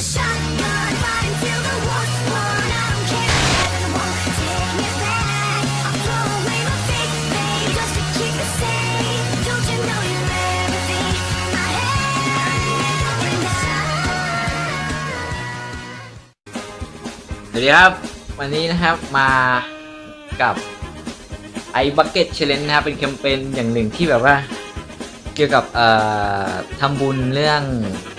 สวัสดีครับ วันนี้นะครับมากับไอ้บักเก็ตเชลเลนนะครับ เป็นแคมเปญอย่างหนึ่งที่แบบว่า กี่ยวกับเอ่อทำบุญเรื่อง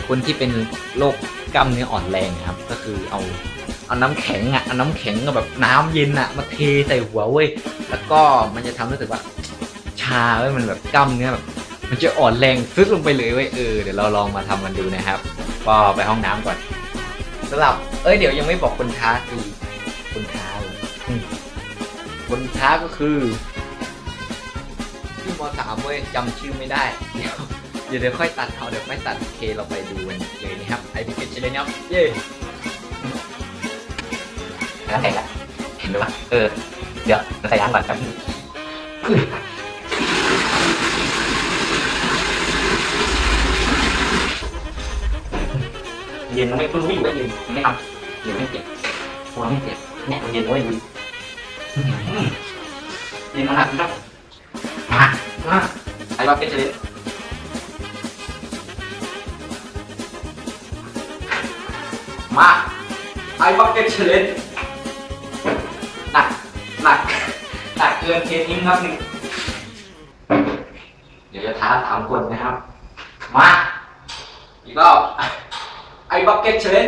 คนที่เป็นโรคกล้ามเนื้ออ่อนแรงนะครับ ก็คือเอาเอาน้ำแข็งอะเอาน้ำแข็งกับแบบน้ำเย็นอะมาเทใส่หัวเว้ยแล้วก็มันจะทำให้รู้สึกว่าชาเว้ยมันแบบกล้ามเนื้อแบบมันจะอ่อนแรงซึดลงไปเลยเว้ยเออเดี๋ยวเราลองมาทำกันดูนะครับ ก็ไปห้องน้ำก่อนสลับเอ้ยเดี๋ยวยังไม่บอกคนท้าคือคนท้าเลยอืมคนท้าก็คือ พี่มสามเว้ยจำชื่อไม่ได้ เดี๋ยวเดี๋ยวเดี๋ยวค่อยตัดเอาเดี๋ยวค่อยตัดโอเคเราไปดูกันเลยนะครับไอพิเกตเชลเลยนะครับเย้แล้วใส่ละเห็นไหมวะเออ เดี๋ยวเราใส่ยางก่อนครับเย็นไม่เพิ่งวิ่งไม่เย็นไม่ทำเย็นไม่เจ็บหัวไม่เจ็บเนี่ยมันเย็นเว้ยอืมเย็นมากครับ มามาไอ้บักเก็ตเชลเลนมาไอ้บักเก็ตเชลเลนหนักหนักหนักเกินเคสนิ้ครับหนึ่งเดี๋ยวจะท้าสามคนนะครับ มาอีกรอบไอ้บักเก็ตเชลเลน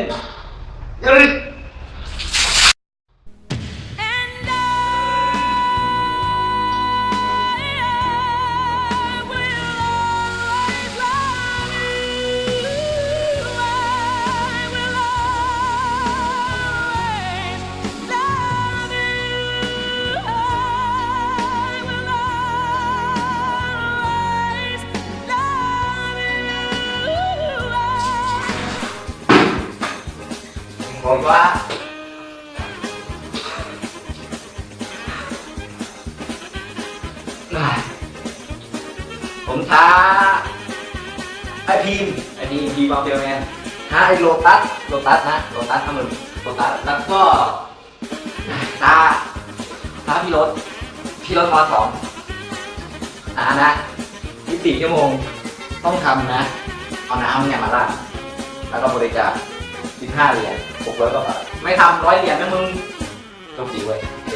love you. บอกว่าผมท้าไอพีมไอพีมพีมเอาเดียวแมนท้าไอโลตัสโลตัสนะโลตัสทำมือโลตัสแล้วก็ท้าท้าพี่รถพี่รถมสองอ่านะที่สี่ชั่วโมงต้องทำนะ เอาน้ำเนี่ยมาราดแล้วก็บริจาค สิบห้าเหรียญหกร้อยกว่าบาทไม่ทำร้อยเหรียญนะมึงโชคดีเว้ยโอเค